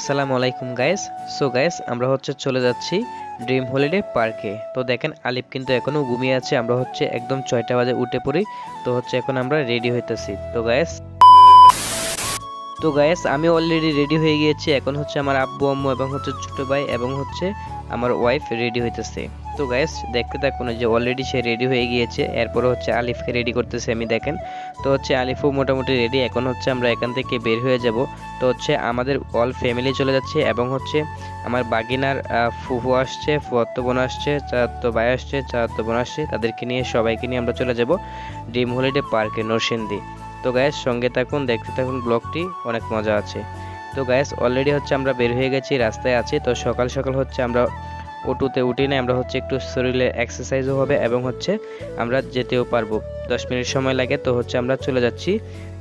আসসালামু আলাইকুম guys so guys আমরা হচ্ছে চলে যাচ্ছি ড্রিম হলিডে পার্কে তো দেখেন, আলিফ কিন্তু এখনও ঘুমিয়ে আছে, আমরা হচ্ছে একদম ছয়টা বাজে উঠে পড়ি। তো হচ্ছে এখন আমরা রেডি হইতেছি। তো গাইস তো গাইস আমি অলরেডি রেডি হয়ে গিয়েছি। এখন হচ্ছে আমার আব্বু, আম্মু এবং হচ্ছে ছোটো ভাই এবং হচ্ছে আমার ওয়াইফ রেডি হইতেছে। তো গাইস দেখতে থাকুন যে অলরেডি সে রেডি হয়ে গিয়েছে। এরপরে হচ্ছে আলিফকে রেডি করতেছে, আমি দেখেন। তো হচ্ছে আলিফও মোটামুটি রেডি এখন হচ্ছে আমরা এখান থেকে বের হয়ে যাব। তো হচ্ছে আমাদের অল ফ্যামিলি চলে যাচ্ছে এবং হচ্ছে আমার বাগিনার ফুফু আসছে, ফুয়াত্ত বোন আসছে, চাচাতো ভাই আসছে, চাচাতো বোন আসছে, তাদেরকে নিয়ে, সবাইকে নিয়ে আমরা চলে যাব ড্রিম হলিডে পার্কে নরসিংদী। তো গ্যাস সঙ্গে থাকুন, দেখতে থাকুন ব্লগটি, অনেক মজা আছে। তো গ্যাস অলরেডি হচ্ছে আমরা বের হয়ে গেছি, রাস্তায় আছি। তো সকাল সকাল হচ্ছে আমরা অটোতে উঠি না আমরা হচ্ছে একটু শরীরে এক্সারসাইজও হবে এবং হচ্ছে আমরা যেতেও পারব। দশ মিনিট সময় লাগে, তো হচ্ছে আমরা চলে যাচ্ছি।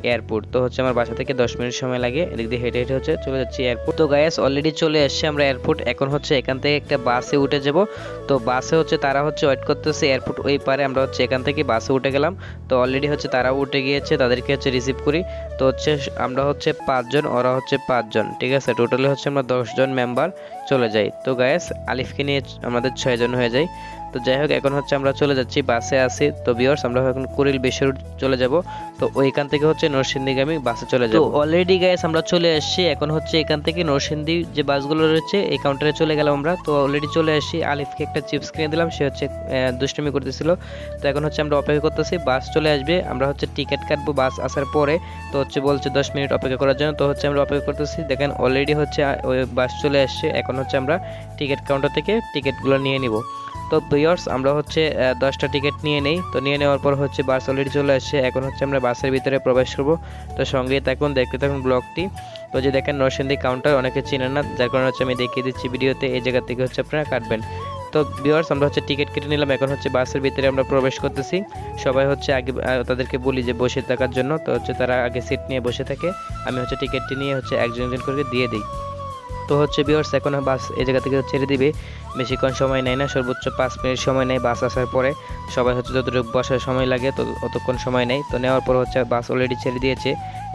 এয়ারপোর্ট। তো হচ্ছে আমার বাসা থেকে দশ মিনিট সময় লাগে, এদিক দিয়ে হেঁটে হেঁটে হচ্ছে চলে যাচ্ছি এয়ারপোর্ট। তো গায়েস অলরেডি চলে এসছে আমরা এয়ারপোর্ট। এখন হচ্ছে এখান থেকে একটা বাসে উঠে যাব। তো বাসে হচ্ছে তারা হচ্ছে ওয়েট করতেছে এয়ারপোর্ট ওই পারে, আমরা হচ্ছে এখান থেকে বাসে উঠে গেলাম। তো অলরেডি হচ্ছে তারাও উঠে গিয়েছে, তাদেরকে হচ্ছে রিসিভ করি। তো হচ্ছে আমরা হচ্ছে পাঁচজন, ওরা হচ্ছে পাঁচজন, ঠিক আছে? টোটালি হচ্ছে আমরা দশজন মেম্বার চলে যাই। তো গায়েস আলিফকে নিয়ে আমাদের ছয়জন হয়ে যায় তো যাই হোক, এখন হচ্ছে আমরা চলে যাচ্ছি, বাসে আছি। তো বিয়ার্স আমরা এখন কুড়িল বেশরুট চলে যাব। তো ওইখান থেকে হচ্ছে নরসিংদীগামী বাসে চলে যাব। অলরেডি গাইস আমরা চলে এসেছি এখন হচ্ছে এখান থেকে নরসিংদী যে বাসগুলো রয়েছে, এই কাউন্টারে চলে গেলাম আমরা। তো অলরেডি চলে এসেছি আলিফকে একটা চিপস কিনে দিলাম, সে হচ্ছে দুষ্টুমি করতেছিল। তো এখন হচ্ছে আমরা অপেক্ষা করতেছি, বাস চলে আসবে। আমরা হচ্ছে টিকিট কাটবো বাস আসার পরে। তো হচ্ছে বলছে দশ মিনিট অপেক্ষা করার জন্য। তো হচ্ছে আমরা অপেক্ষা করতেছি। দেখেন অলরেডি হচ্ছে ওই বাস চলে আসছে। এখন হচ্ছে আমরা টিকিট কাউন্টার থেকে টিকিটগুলো নিয়ে নিব। তো ভিউয়ার্স আমরা হচ্ছে দশটা টিকিট নিয়ে নেই। তো নিয়ে নেওয়ার পর হচ্ছে বাস অলরেডি চলে আসছে। এখন হচ্ছে আমরা বাসের ভিতরে প্রবেশ করব। তো সঙ্গে থাকুন, দেখতে থাকুন ব্লগটি তো যে দেখেন নরসিংদী কাউন্টার অনেকে চিনেন না। যার কারণে হচ্ছে আমি দেখিয়ে দিচ্ছি ভিডিওতে, এই জায়গা থেকে হচ্ছে আপনারা কাটবেন। তো ভিউয়ার্স আমরা হচ্ছে টিকিট কেটে নিলাম। এখন হচ্ছে বাসের ভিতরে আমরা প্রবেশ করতেছি। সবাই হচ্ছে আগে তাদেরকে বলি যে বসে থাকার জন্য। তো হচ্ছে তারা আগে সিট নিয়ে বসে থাকে। আমি হচ্ছে টিকিটটি নিয়ে হচ্ছে একজন একজন করে দিয়ে দিই। তো হচ্ছে ভিউয়ার্স এখন বাস এই জায়গা থেকে ছেড়ে দিবে। বেশিক্ষণ সময় নেয় না সর্বোচ্চ পাঁচ মিনিট সময় নেয় বাস আসার পরে। সবাই হচ্ছে যতটুকু বসার সময় লাগে তো অতক্ষণ সময় নেই তো নেওয়ার পর হচ্ছে বাস অলরেডি ছেড়ে দিয়েছে।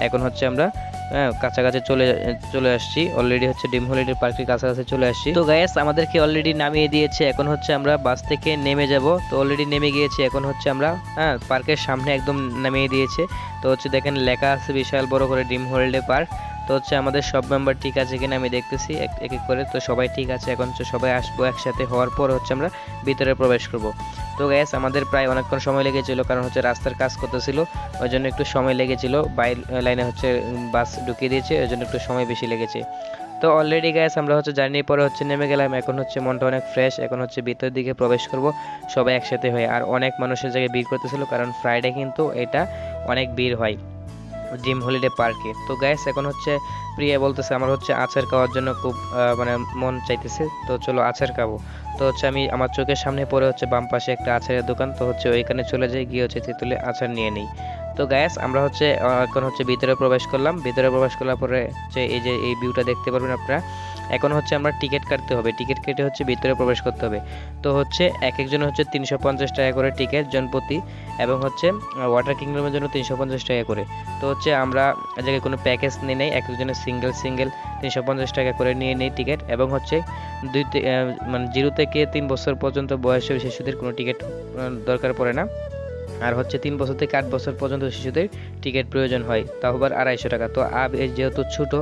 এখন হচ্ছে আমরা হ্যাঁ, কাছাকাছি চলে চলে আসছি। অলরেডি হচ্ছে ডিম হলিডে পার্কের কাছাকাছি চলে আসছি। তো গাইস আমাদেরকে অলরেডি নামিয়ে দিয়েছে। এখন হচ্ছে আমরা বাস থেকে নেমে যাব। তো অলরেডি নেমে গিয়েছি। এখন হচ্ছে আমরা হ্যাঁ পার্কের সামনে একদম নামিয়ে দিয়েছে। তো হচ্ছে দেখেন লেখা আছে বিশাল বড় করে ডিম হলিডে পার্ক। তো হচ্ছে আমাদের সব মেম্বার ঠিক আছে কিনা আমি দেখতেছি, এক এক করে। তো সবাই ঠিক আছে, এখন হচ্ছে সবাই আসব একসাথে হওয়ার পর হচ্ছে আমরা ভিতরে প্রবেশ করব। তো গ্যাস আমাদের প্রায় অনেকক্ষণ সময় লেগেছিল কারণ হচ্ছে রাস্তার কাজ করতেছিল ওই জন্য একটু সময় লেগেছিল। বাই লাইনে হচ্ছে বাস ঢুকিয়ে দিয়েছে ওই জন্য একটু সময় বেশি লেগেছে। তো অলরেডি গ্যাস আমরা হচ্ছে জার্নির পরে হচ্ছে নেমে গেলাম, এখন হচ্ছে মনটা অনেক ফ্রেশ এখন হচ্ছে ভিতরের দিকে প্রবেশ করব, সবাই একসাথে হয়ে। আর অনেক মানুষের জায়গায় ভিড় করতেছিল, কারণ ফ্রাইডে কিন্তু এটা অনেক ভিড় হয়। জিম হলিডে পার্কে। তো গ্যাস এখন হচ্ছে প্রিয়া বলতেছে আমার হচ্ছে আচার খাওয়ার জন্য খুব মানে মন চাইতেছে। তো চলো আচার খাব। তো হচ্ছে আমি আমার চোখের সামনে পরে হচ্ছে বাম পাশে একটা আচারের দোকান। তো হচ্ছে ওইখানে চলে যাই, গিয়ে হচ্ছে তেঁতুলে আচার নিয়ে নিই। তো গ্যাস আমরা হচ্ছে এখন হচ্ছে ভিতরে প্রবেশ করলাম। ভিতরে প্রবেশ করার পরে হচ্ছে এই যে, এই ভিউটা দেখতে পারবেন আপনারা। এখন হচ্ছে আমরা টিকিট কাটতে হবে। টিকিট কেটে হচ্ছে ভিতরে প্রবেশ করতে হবে। তো হচ্ছে এক একজন হচ্ছে তিনশো পঞ্চাশ টাকা করে টিকিট জনপ্রতি এবং হচ্ছে ওয়াটার কিংডমের জন্য তিনশো পঞ্চাশ টাকা করে। তো হচ্ছে আমরা জায়গায় কোনো প্যাকেজ নিয়ে নেই এক একজনের সিঙ্গেল সিঙ্গেল তিনশো পঞ্চাশ টাকা করে নিয়ে নেই টিকিট এবং হচ্ছে দুই মানে জিরো থেকে তিন বছর পর্যন্ত বয়সের শিশুদের কোনো টিকিট দরকার পড়ে না। আর হচ্ছে তিন বছর থেকে আট বছর পর্যন্ত শিশুদের টিকিট প্রয়োজন হয়। তাও আবার আড়াইশো টাকা। তো আব এ যেহেতু ছোটো,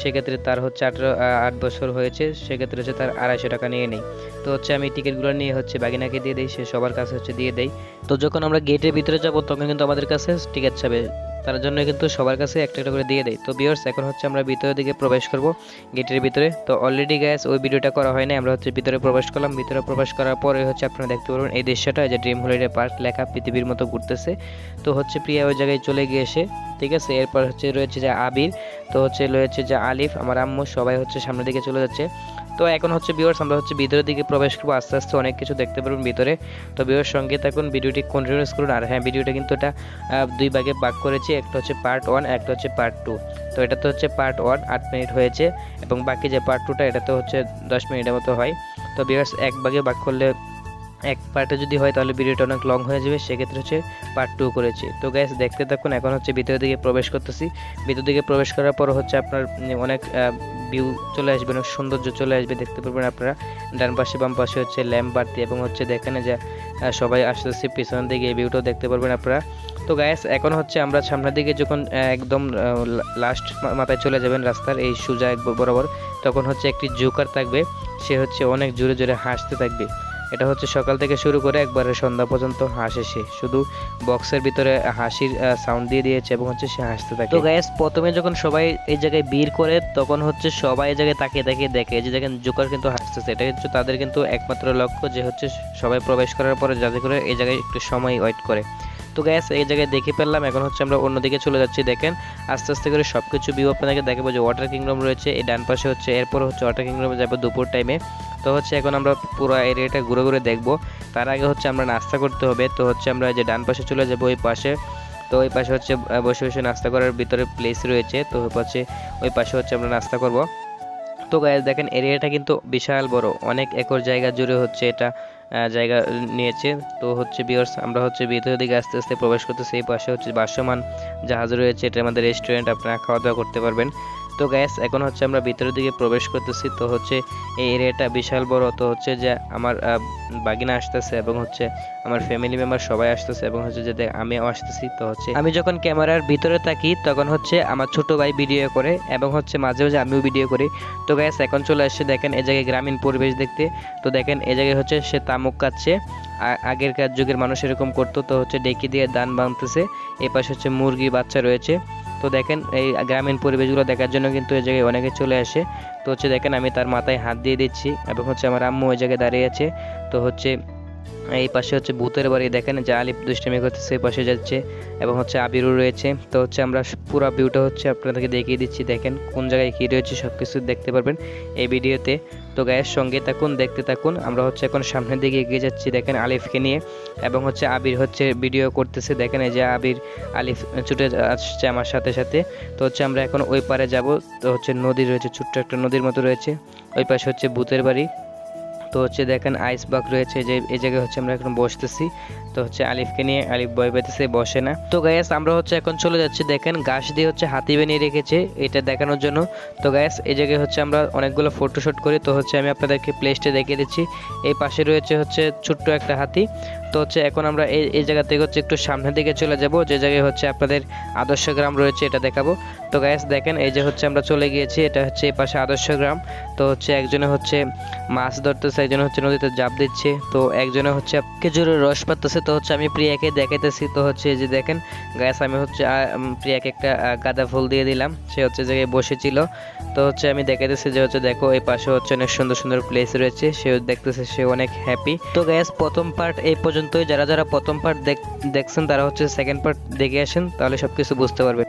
সেক্ষেত্রে তার হচ্ছে আঠারো আট বছর হয়েছে, সেক্ষেত্রে হচ্ছে তার আড়াইশো টাকা নিয়ে নেই। তো হচ্ছে আমি টিকিটগুলো নিয়ে হচ্ছে বাগিনাকে দিয়ে দিই, সে সবার কাছে হচ্ছে দিয়ে দেয় তো যখন আমরা গেটের ভিতরে যাব, তখন কিন্তু আমাদের কাছে টিকিট ছাবে তার জন্য কিন্তু সবার কাছে একটা একটা করে দিয়ে দেয়। তো বিয়ার্স এখন হচ্ছে আমরা ভিতরের দিকে প্রবেশ করব, গেটের ভিতরে। তো অলরেডি গ্যাস ওই ভিডিওটা করা হয় না আমরা হচ্ছে ভিতরে প্রবেশ করলাম। ভিতরে প্রবেশ করার পরে হচ্ছে আপনারা দেখতে পারবেন, এই দৃশ্যটা যে ড্রিম হলিডে পার্ক লেখা পৃথিবীর মতো ঘুরতেছে। তো হচ্ছে প্রিয়া ওই জায়গায় চলে গিয়ে এসে ঠিক আছে? এরপর হচ্ছে রয়েছে যে আবির, তো হচ্ছে রয়েছে যে আলিফ, আমার আম্মু সবাই হচ্ছে সামনের দিকে চলে যাচ্ছে। তো এখন হচ্ছে বিওর্স আমরা হচ্ছে ভিতরের দিকে প্রবেশ করব, আস্তে আস্তে অনেক কিছু দেখতে পারবেন ভিতরে। তো বিওর সঙ্গে থাকুন, ভিডিওটি কন্টিনিউস করুন। আর হ্যাঁ ভিডিওটা কিন্তু এটা দুই ভাগে ভাগ করেছি, একটা হচ্ছে পার্ট ওয়ান একটা হচ্ছে পার্ট টু তো এটা তো হচ্ছে পার্ট ওয়ান আট মিনিট হয়েছে, এবং বাকি যে পার্ট টুটা এটা তো হচ্ছে দশ মিনিটের মতো হয়। তো বিয়ার্স এক ভাগে ভাগ করলে এক পার্টে যদি হয়, তাহলে ভিডিওটা অনেক লং হয়ে যাবে, সেক্ষেত্রে হচ্ছে পার্ট টু করেছি। তো গ্যাস দেখতে থাকুন, এখন হচ্ছে ভিতরের দিকে প্রবেশ করতেছি। ভিতর দিকে প্রবেশ করার পর হচ্ছে আপনার অনেক ভিউ চলে আসবে, অনেক সৌন্দর্য চলে আসবে, দেখতে পারবেন আপনারা। ডান পাশে, বাম পাশে হচ্ছে ল্যাম্প বাড়তি এবং হচ্ছে দেখেন যে সবাই সবাই আসতেছে পিছন দিকে এই ভিউটাও দেখতে পারবেন আপনারা। তো গ্যাস এখন হচ্ছে আমরা সামনের দিকে যখন একদম লাস্ট মাথায় চলে যাবেন রাস্তার এই সুজা এক বরাবর, তখন হচ্ছে একটি জোকার থাকবে। সে হচ্ছে অনেক জোরে জোরে হাসতে থাকবে। এটা হচ্ছে সকাল থেকে শুরু করে একবারে সন্ধ্যা পর্যন্ত হাসে সে শুধু বক্সের ভিতরে হাসির সাউন্ড দিয়ে দিয়েছে এবং হচ্ছে সে হাসতে থাকে। তো গ্যাস প্রথমে যখন সবাই এই জায়গায় ভিড় করে, তখন হচ্ছে সবাই এই জায়গায় তাকিয়ে তাকিয়ে দেখে। যে দেখেন, জোকার কিন্তু হাসতেছে। এটা হচ্ছে তাদের কিন্তু একমাত্র লক্ষ্য যে হচ্ছে সবাই প্রবেশ করার পরে যাতে করে এই জায়গায় একটু সময় ওয়েট করে। তো গ্যাস এই জায়গায় দেখে ফেললাম। এখন হচ্ছে আমরা অন্যদিকে চলে যাচ্ছি। দেখেন, আস্তে আস্তে করে সব কিছু ভিউ আপনাদেরকে দেখাবো যে ওয়াটার কিংডম রয়েছে। এই ডান পাশে হচ্ছে, এরপর হচ্ছে ওয়াটার কিংডমে যাব দুপুর টাইমে তো হচ্ছে এখন আমরা পুরো এরিয়াটা ঘুরে ঘুরে দেখব। তার আগে হচ্ছে আমরা নাস্তা করতে হবে। তো হচ্ছে আমরা যে ডান পাশে চলে যাব ওই পাশে। তো ওই পাশে হচ্ছে বসে বসে নাস্তা করার ভিতরে প্লেস রয়েছে। তো হচ্ছে ওই পাশে হচ্ছে আমরা নাস্তা করব। তো গায়ে দেখেন এরিয়াটা কিন্তু বিশাল বড়। অনেক একর জায়গা জুড়ে হচ্ছে এটা জায়গা নিয়েছে। তো হচ্ছে বিয়ার্স আমরা হচ্ছে ভিতরের দিকে আস্তে আস্তে প্রবেশ করতেছি। এই পাশে হচ্ছে বাসমান জাহাজ রয়েছে। এটা আমাদের রেস্টুরেন্ট আপনারা খাওয়া দাওয়া করতে পারবেন। তো গ্যাস এখন হচ্ছে আমরা ভিতরের দিকে প্রবেশ করতেছি। তো হচ্ছে এই এরিয়াটা বিশাল বড়। তো হচ্ছে যে আমার বাগিনা আসতেছে এবং হচ্ছে আমার ফ্যামিলি মেম্বার সবাই আসতেছে এবং হচ্ছে যে আমিও আসতেছি। তো হচ্ছে আমি যখন ক্যামেরার ভিতরে থাকি, তখন হচ্ছে আমার ছোট ভাই ভিডিও করে এবং হচ্ছে মাঝে মাঝে আমিও ভিডিও করি। তো গ্যাস এখন চলে আসছে দেখেন এই জায়গায় গ্রামীণ পরিবেশ দেখতে। তো দেখেন এই জায়গায় হচ্ছে সে তামুক কাটছে। আ- আগেরকার যুগের মানুষ এরকম করতো। তো হচ্ছে ডেকে দিয়ে দান বাঁধতেছে। এই পাশে হচ্ছে মুরগি বাচ্চা রয়েছে। তো দেখেন, এই গ্রামীণ পরিবেশগুলো দেখার জন্য কিন্তু এই জায়গায় অনেকে চলে আসে। তো হচ্ছে দেখেন, আমি তার মাথায় হাত দিয়ে দিচ্ছি এবং হচ্ছে আমার আম্মু ওই জায়গায় দাঁড়িয়ে আছে। তো হচ্ছে এই পাশে হচ্ছে ভূতের বাড়ি, দেখেন যে আলিপ দুষ্টামি করতেছে, এই পাশে যাচ্ছে এবং হচ্ছে আবিরও রয়েছে। তো হচ্ছে আমরা পুরো ভিউটা হচ্ছে আপনাদেরকে দেখিয়ে দিচ্ছি, দেখেন কোন জায়গায় কী রয়েছে সব কিছু দেখতে পারবেন এই ভিডিওতে। তো গায়ের সঙ্গে থাকুন, দেখতে থাকুন, আমরা হচ্ছে এখন সামনের দিকে এগিয়ে যাচ্ছি, দেখেন আলিফকে নিয়ে এবং হচ্ছে আবির হচ্ছে ভিডিও করতেছে, দেখেন এই যে আবির, আলিফ ছুটে আসছে আমার সাথে সাথে। তো হচ্ছে আমরা এখন ওই পারে যাব, তো হচ্ছে নদী রয়েছে, ছোট্ট একটা নদীর মতো রয়েছে। ওই পাশে হচ্ছে ভূতের বাড়ি। তো হচ্ছে দেখেন আইস বাগ রয়েছে যে এই জায়গায় হচ্ছে আমরা এখন বসতেছি। তো হচ্ছে আলিফকে নিয়ে আলিফ বয় পেতেছে, বসে না। তো গায়াস আমরা হচ্ছে এখন চলে যাচ্ছি, দেখেন ঘাস দিয়ে হচ্ছে হাতি বানিয়ে রেখেছে এটা দেখানোর জন্য। তো গায়াস এই জায়গায় হচ্ছে আমরা অনেকগুলো ফটোশ্যুট করি। তো হচ্ছে আমি আপনাদেরকে প্লেসটা দেখিয়ে দিচ্ছি। এই পাশে রয়েছে হচ্ছে ছোট্ট একটা হাতি। তো হচ্ছে এখন আমরা এই এই জায়গা থেকে হচ্ছে একটু সামনের দিকে চলে যাব, যে জায়গায় হচ্ছে আপনাদের আদর্শ গ্রাম রয়েছে এটা দেখাবো। তো গায়েস দেখেন, এই যে হচ্ছে আমরা চলে গিয়েছি, এটা হচ্ছে এই পাশে আদর্শ গ্রাম। তো হচ্ছে একজনে হচ্ছে মাছ ধরতেছে, একজনে হচ্ছে নদীতে জাপ দিচ্ছে, তো একজনে হচ্ছে খেজুরের রস পাততেছে। তো হচ্ছে আমি প্রিয়াকে দেখাইতেছি, তো হচ্ছে এই যে দেখেন গ্যাস আমি হচ্ছে প্রিয়াকে একটা গাঁদা ফুল দিয়ে দিলাম, সে হচ্ছে জায়গায় বসেছিল। তো হচ্ছে আমি দেখাইতেছি যে হচ্ছে দেখো, এই পাশে হচ্ছে অনেক সুন্দর সুন্দর প্লেস রয়েছে সে দেখতেছে, সে অনেক হ্যাপি তো গ্যাস প্রথম পার্ট এই পর্যন্তই যারা যারা প্রথম পার্ট দেখছেন, তারা হচ্ছে সেকেন্ড পার্ট দেখে আসেন, তাহলে সব কিছু বুঝতে পারবে